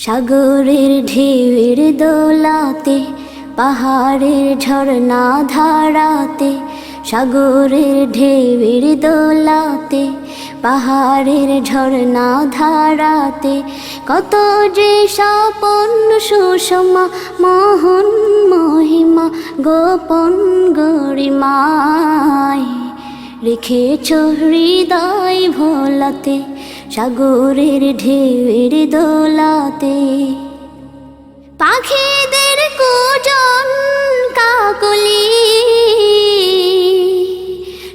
সাগরের ঢেউয়ের দোলাতে, পাহাড়ের ঝর্ণা ধারাতে, সাগরের ঢেউয়ের দোলাতে, পাহাড়ের ঝর্ণা ধারাতে, কত যে স্বপন সুষমা, মোহন মহিমা, গোপন গরিমায় রেখেছ হৃদয় ভোলাতে সাগরের ঢেউয়ের দোলাতে। পাখিদের কুজন কাকলি।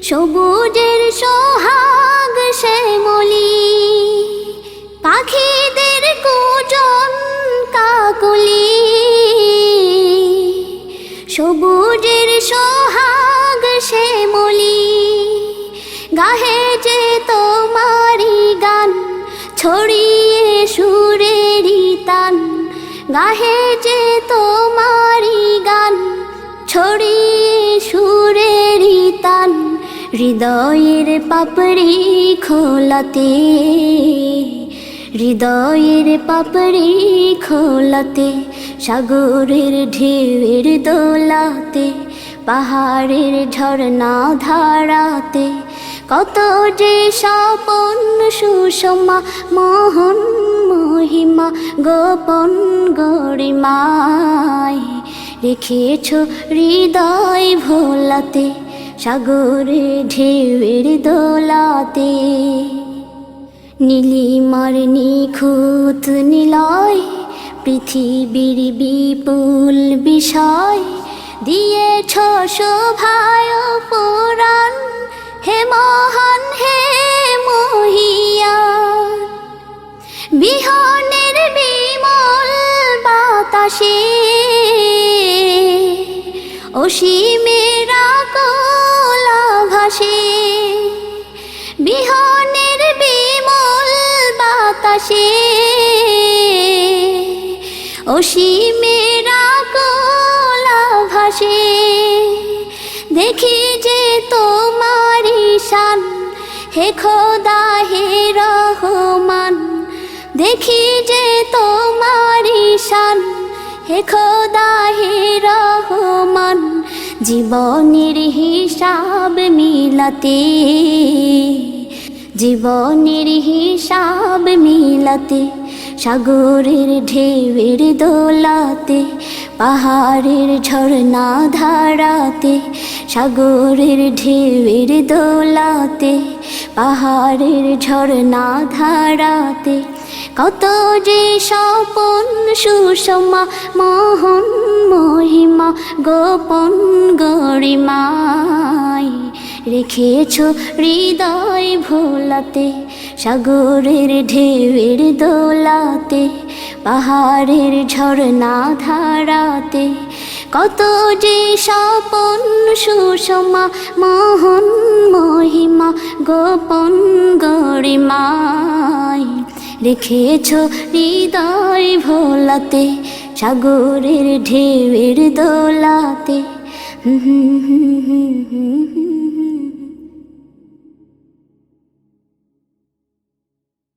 সবুজের সোহাগ শ্যামলি পাখিদের কুজন কাকলি। সবুজের সোহাগ শ্যামলি গাহে গাহে যে তোমারি গান, ছড়িয়ে সুরেরি তান হৃদয়ের পাপড়ি খোলাতে, হৃদয়ের পাপড়ি খোলাতে, সাগরের ঢেউয়ের দোলাতে, পাহাড়ের ঝর্ণা ধারাতে কত যে স্বপন সুষমা, মোহন মহিমা, গোপন গরিমায় রেখেছ হৃদয় ভোলাতে, সাগরে, ঢেউয়ের দোলাতে। নীলিমার নিখুঁত নিলয়, পৃথিবীর বিপুল বিষয়, দিয়েছ শোভায় পুরাণ হে মহান, হে মহিয়ান বিহনের বিমল বাতাসে অসীমেরা কোলা ভাসে বিহনের বিমল বাতাসে অসীমেরা কোলা ভাসে দেখি যে শান হে খোদা, হে রহমান, দেখি যে তোমারি শান। হে খোদা, হে রহমান, জীবনের হিসাব মিলাতে। জীবনের হিসাব মিলাতে, সাগরের ঢেউয়ের দোলাতে। পাহাড়ের ঝর্ণা ধারাতে, সাগরের ঢেউয়ের দোলাতে, পাহাড়ের ঝর্ণা ধারাতে, কত যে স্বপন সুষমা, মোহন মহিমা, গোপন গরিমায় রেখেছ হৃদয় ভোলাতে, সাগরের ঢেউয়ের দোলাতে পাহাড়ের ঝর্ণা ধারাতে কত যে স্বপন সুষমা মোহন মহিমা গোপন গরিমায় রেখেছ হৃদয় ভোলাতে সাগরের ঢেউয়ের দোলাতে হুম হুম হুম হুম হুম